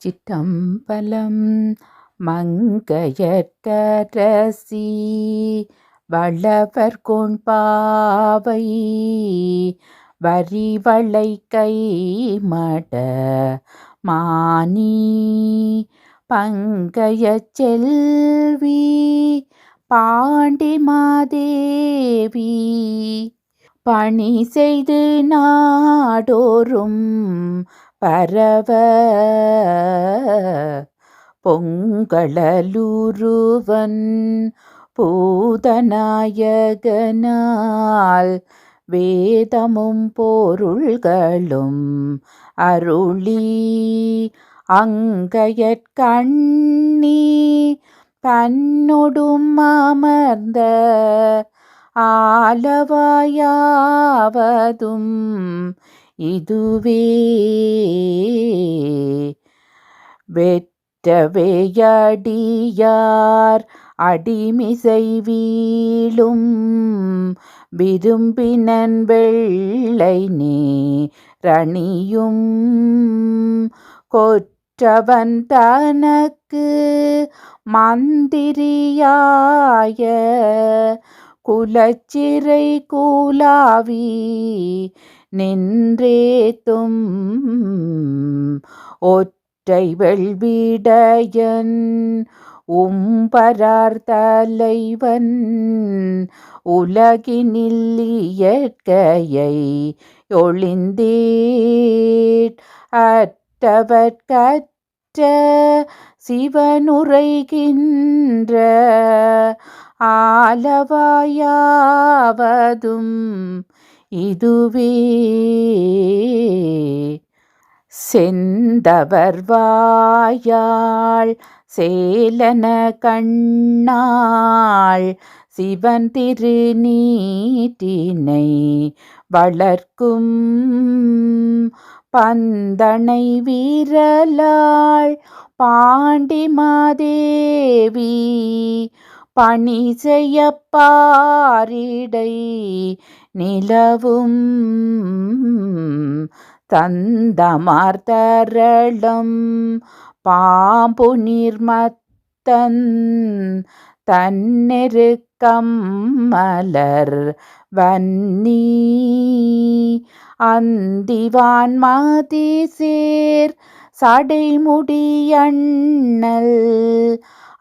சிற்றம்பலம் மங்கையற்கரசி வளவர் கொண்பாவை வரிவளை கை மட மானி பங்கைய செல்வி பாண்டி மாதேவி பணி செய்து நாடோறும் பரவ பொங்களலூருவன் பூதநாயகனால் வேதமும் பொருள்களும் அருளி அங்கையற்கண்ணி தன்னொடும் அமர்ந்த ஆலவாயாவதும் இதுவே வெற்றவையடியார் அடிமிசை வீழும் விரும்பினன் வெள்ளை நீ ரணியும் கொற்றவன் தனக்கு மந்திரியாய குலச்சிறை கூலாவி நின்றேத்தும் ஒற்றை வெள்விடையன் உம்பரார் தலைவன் உலகினில் இயற்கையை ஒளிந்தேட் அற்றவர்கற்ற சிவனுரைகின்ற ஆலவாயாவதும் இதுவே செந்தவர் வாயாள் சேலன கண்ணாள் சிவன் திருநீட்டினை வளர்க்கும் பந்தனை வீரலாள் பாண்டிமாதேவி பணி செய்ய பாரிடை நிலவும் தந்தமார்த்தரளம் பாம்பு நீர்மத்தன் தன்னெருக்கம் மலர் வன்னி அந்திவான் மதி சேர் சடைமுடியண்ணல்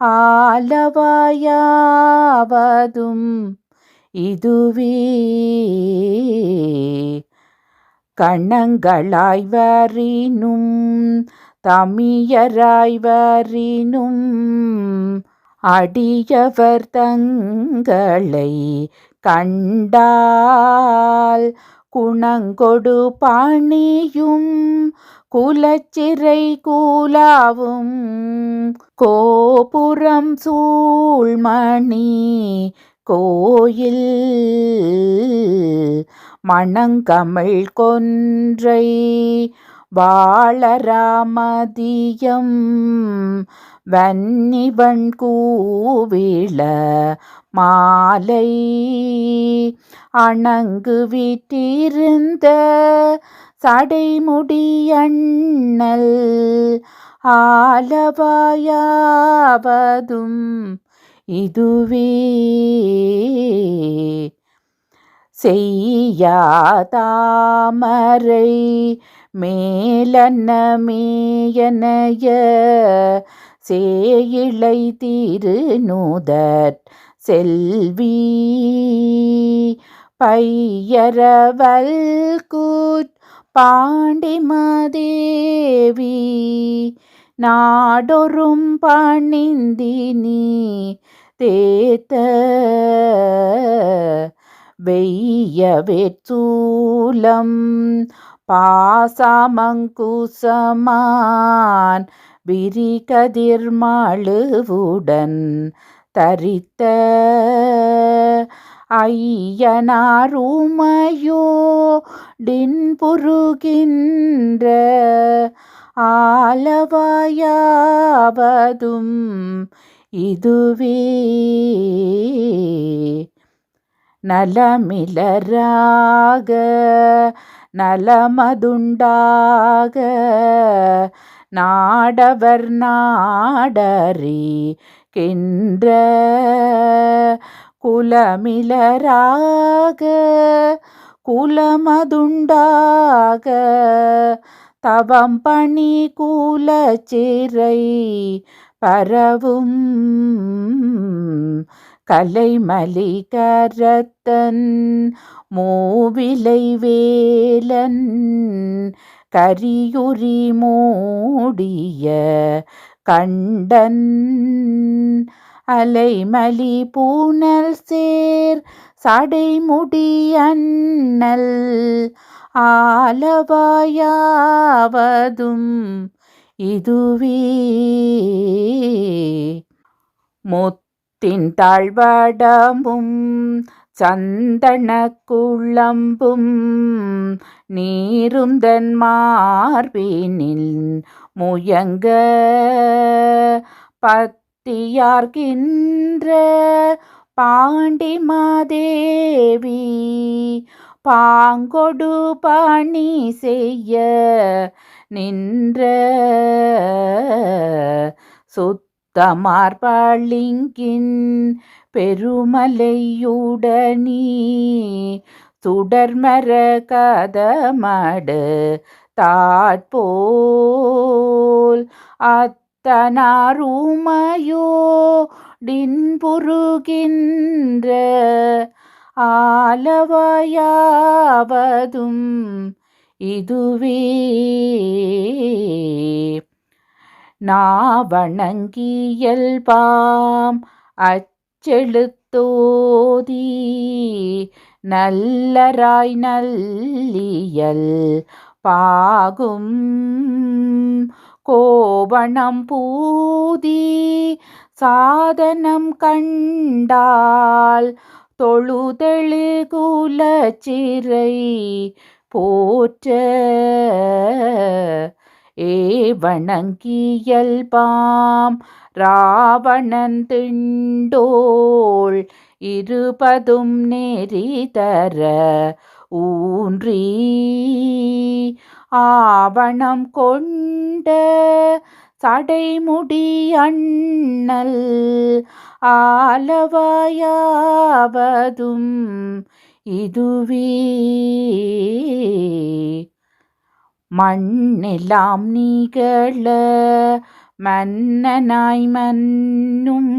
ஆலவாயாவதும் இதுவே கண்ணங்களாய் வரினும் தமியராய் வரினும் அடியவர் தங்களை கண்டால் குணங்கொடு பாணியும் குலச்சிறை கூலாவும் கோபுரம் சூழ்மணி கோயில் மணங்கமிழ் கொன்றை வாழராமதியம் வன்னிவன் கூவிள மாலை அணங்கு விட்டிருந்த சடைமுடியண்ணல் ஆலவாயாவதும் இதுவே. செய்யாதாமரை மேலன்ன மேயனைய சேயிழை திருநூதற் செல்வி பையரவல் கூற் பாண்டி மாதேவி நாடொரும் பணிந்தினி தேத்த வெய்ய வேற்சூலம் பாசமங்குசமான் விரிகதிர்மாழுவுடன் தரித்த ஐயனாருமையோ டின்புருகின்ற ஆலவாயாவதும் இதுவே. நலமிலராக நலமதுண்டாக நாடவர் நாடறி கின்ற குலமிலராக குலமதுண்டாக. தவம் பணி கூலச்சிறை பரவும் கலைமலி கரத்தன் மூவிலை வேலன் கரியுரி மூடிய கண்டன். அலைமலி பூனல் சேர் சடைமுடி அண்ணல் ஆலவாயாவதும் இதுவே. முத்தின் தாழ்வடமும் சந்தன குழம்பும் நீருந்தன் மார்பினில் முயங்க பத் தீயார்கின்ற பாண்டி மாதேவி பாங்கொடு பணி செய்ய நின்ற சுத்தமார்பாளிங்கின் பெருமலையுடனீ சுடர்மர கதமடு தாட்போல் அத் டின்புருகின்ற ஆலவையாவதும் இதுவே. நாவணங்கியல்பாம் அச்செழுத்தோதி நல்லராய் நல்லியல் பாகும் கோவணம் பூதி சாதனம் கண்டால் தொழுதெழு குலச்சிறை போற்ற ஏ வணங்கியல்பாம் ராவணன் திண்டோள் இருபதும் நெறிதர ஊன்றி ஆவணம் கொண்ட சடைமுடி அண்ணல் ஆலவாயாவதும் இதுவே. மண்ணெல்லாம் நீகள மன்னனாய் மன்னும்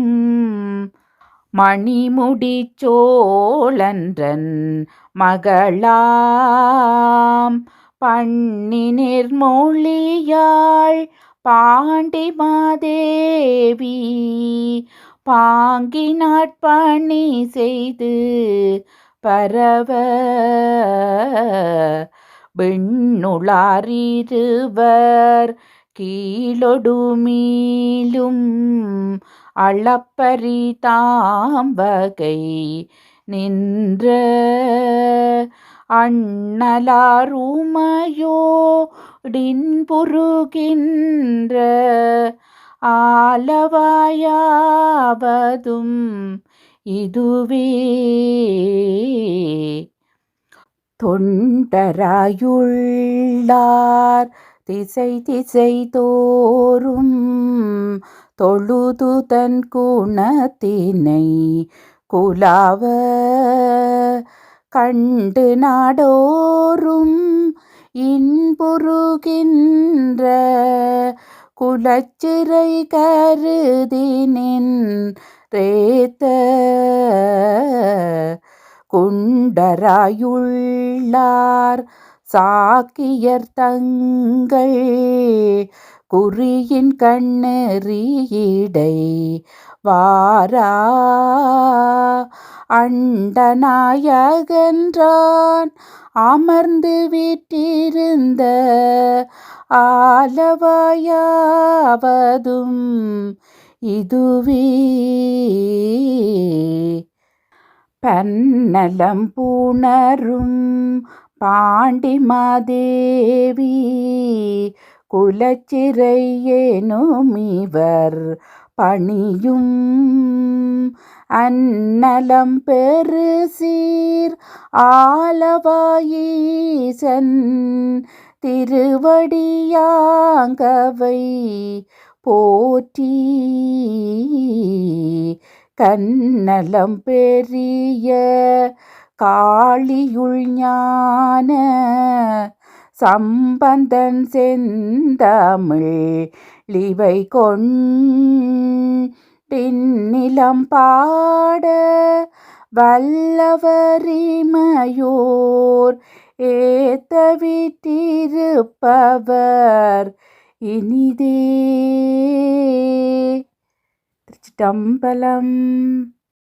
மணிமுடிச் சோழன்றன் மகளாம். பண்ணி நிர்மொழியாள் பாண்டி மாதேவி பாங்கி நாட்பணி செய்து பரவ விண்ணுளாரிருவர் கீழொடு மீளும் அளப்பரி தாம்பகை நின்ற அண்ணலாருமையோடின்புருகின்ற ஆலவாயாவதும் இதுவே. தொண்டராயுள்ளார் திசை திசை தோறும் தொழுது தன் குணத்தினை குலாவ கண்டு நாடோறும் இன்புருகின்ற குலச்சிறை கருதினின் ரேத்த குண்டராயுள்ளார் சாக்கியர் தங்கள் குறியின் கண்ணெறியடை வாரா அண்டநாயகன்றான். அமர்ந்து விட்டிருந்த ஆலவாயாவதும் இதுவே. பன்னலம் பூணரும் பாண்டிமாதேவி குலச்சிறையேனும் இவர் பணியும் அன்னலம் பெரு சீர் ஆலவாயீசன் திருவடியாங்கவை போற்றி கண்ணலம் பெரிய காளியுள் ஞான சம்பந்தன் செந்தமிழ் லிவை கொண்டின்னிலம் பாட வல்லவரிமையோர் ஏத்த விட்டிருப்பவர் இனிதே. திருச்சிட்டம்பலம்